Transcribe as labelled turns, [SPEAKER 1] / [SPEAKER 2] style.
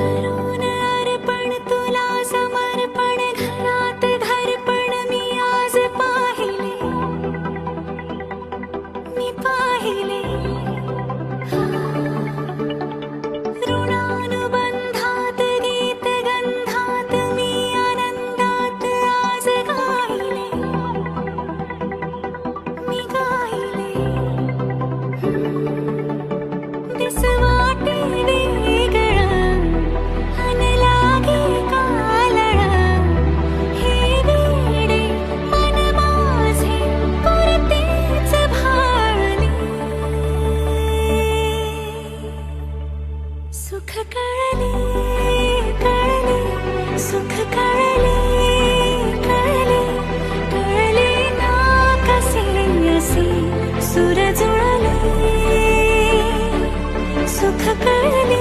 [SPEAKER 1] good సుఖకాళీ కాళీ సుఖకాళీ కాళీ కాళీ నాకసి సురజుళలే సుఖకాళీ